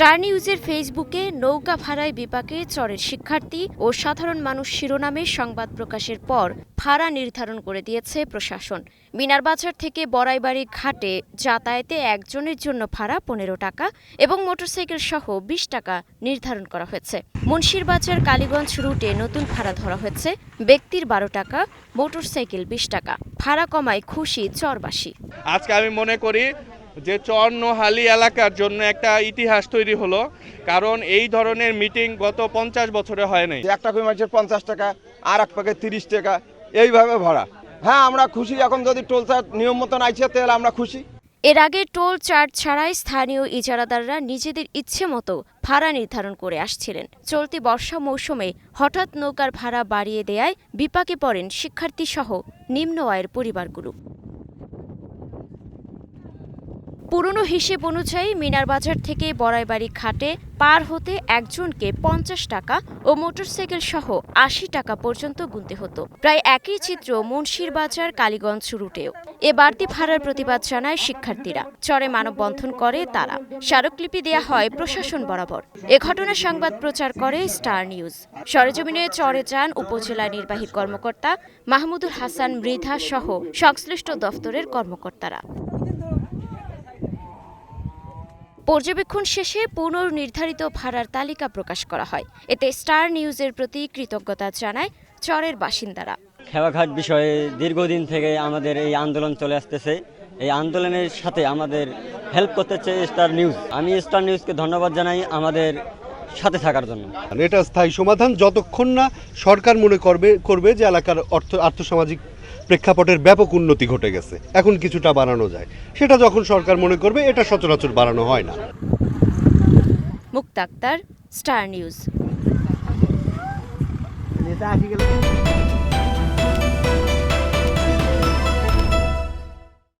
Star নিউজের ফেসবুকে নৌকা ভাড়ায় বিপাকে চরের শিক্ষার্থী ও সাধারণ মানুষ শিরোনামে সংবাদ প্রকাশের পর ভাড়া নির্ধারণ করে দিয়েছে প্রশাসন। মিনারবাজার থেকে বড়াইবাড়ি ঘাটে যাতায়াতে একজনের জন্য ভাড়া পনেরো টাকা এবং মোটরসাইকেল সহ বিশ টাকা নির্ধারণ করা হয়েছে। মুন্সিরবাজার কালীগঞ্জ রুটে নতুন ভাড়া ধরা হয়েছে। ব্যক্তির বারো টাকা, মোটরসাইকেল বিশ টাকা। ভাড়া কমায় খুশি চরবাসী। আজকে আমি মনে করি যে চরনোহালি এলাকার জন্য একটা ইতিহাস তৈরি হলো কারণ এই ধরনের মিটিং গত পঞ্চাশ বছরে হয় নাই। একটা কই মাছের পঞ্চাশ টাকা আর এক প্যাকেট তিরিশ টাকা এইভাবে ভাড়া হ্যাঁ আমরা খুশি এখন যদি টোল চার্জ নিয়ম মতন আইছে তাহলে আমরা খুশি। এর আগে টোল চার্জ ছাড়াই স্থানীয় ইজারাদাররা নিজেদের ইচ্ছে মতো ভাড়া নির্ধারণ করে আসছিলেন। চলতি বর্ষা মৌসুমে হঠাৎ নৌকার ভাড়া বাড়িয়ে দেয়ায় বিপাকে পড়েন শিক্ষার্থী সহ নিম্ন আয়ের পরিবারগুলো। পুরনো হিসেব অনুযায়ী মিনারবাজার থেকে বড়াইবাড়ি ঘাটে পার হতে একজনকে পঞ্চাশ টাকা ও মোটরসাইকেল সহ আশি টাকা পর্যন্ত গুনতে হতো। প্রায় একই চিত্র মুন্সির বাজার কালীগঞ্জ রুটেও। এ বাড়তি ভাড়ার প্রতিবাদ জানায় শিক্ষার্থীরা। চরে মানববন্ধন করে তারা। স্মারকলিপি দেয়া হয় প্রশাসন বরাবর। এ ঘটনা সংবাদ প্রচার করে স্টার নিউজ। সরেজমিনে চরে যান উপজেলা নির্বাহী কর্মকর্তা মাহমুদুল হাসান মৃধা সহ সংশ্লিষ্ট দফতরের কর্মকর্তারা। পর্যবেক্ষণ শেষে পুনর্নির্ধারিত ভাড়ার তালিকা প্রকাশ করা হয়। এতে স্টার নিউজের প্রতি কৃতজ্ঞতা জানায় চরের বাসিন্দারা। খেয়াঘাট বিষয়ে দীর্ঘদিন থেকে আমাদের এই আন্দোলন চলে আসতেছে। এই আন্দোলনের সাথে আমাদের হেল্প করতে চাই স্টার নিউজ। আমি স্টার নিউজকে ধন্যবাদ জানাই আমাদের সাথে থাকার জন্য। এটা স্থায়ী সমাধান যতক্ষণ না সরকার মনে করবে করবে যে এলাকার অর্থ আর্থসামাজিক প্রেক্ষাপটের ব্যাপক উন্নতি ঘটে গেছে। এখন কিছুটা বাড়ানো যায়। সেটা যখন সরকার মনে করবে এটা সচরাচর বাড়ানো হয় না। মুক্তাক্তার স্টার নিউজ।